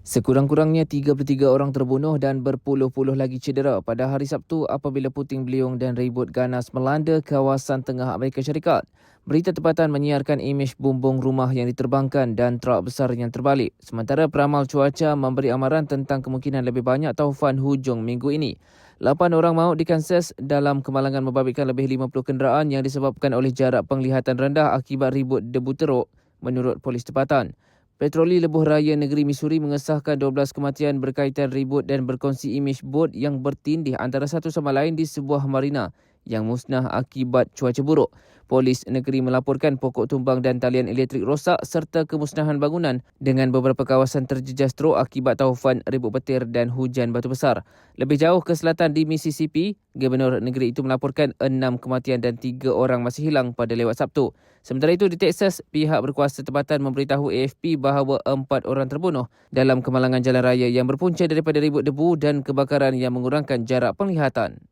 Sekurang-kurangnya 33 orang terbunuh dan berpuluh-puluh lagi cedera pada hari Sabtu apabila puting beliung dan ribut ganas melanda kawasan tengah Amerika Syarikat. Berita tempatan menyiarkan imej bumbung rumah yang diterbangkan dan truk besar yang terbalik. Sementara peramal cuaca memberi amaran tentang kemungkinan lebih banyak taufan hujung minggu ini. Lapan orang maut di Kansas dalam kemalangan membabitkan lebih 50 kenderaan yang disebabkan oleh jarak penglihatan rendah akibat ribut debu teruk menurut polis tempatan. Petroli Lebuh Raya Negeri Missouri mengesahkan 12 kematian berkaitan ribut dan berkongsi imej bot yang bertindih antara satu sama lain di sebuah marina yang musnah akibat cuaca buruk. Polis negeri melaporkan pokok tumbang dan talian elektrik rosak serta kemusnahan bangunan dengan beberapa kawasan terjejas teruk akibat taufan ribut petir dan hujan batu besar. Lebih jauh ke selatan di Mississippi, Gubernur negeri itu melaporkan enam kematian dan tiga orang masih hilang pada lewat Sabtu. Sementara itu di Texas, pihak berkuasa tempatan memberitahu AFP bahawa empat orang terbunuh dalam kemalangan jalan raya yang berpunca daripada ribut debu dan kebakaran yang mengurangkan jarak penglihatan.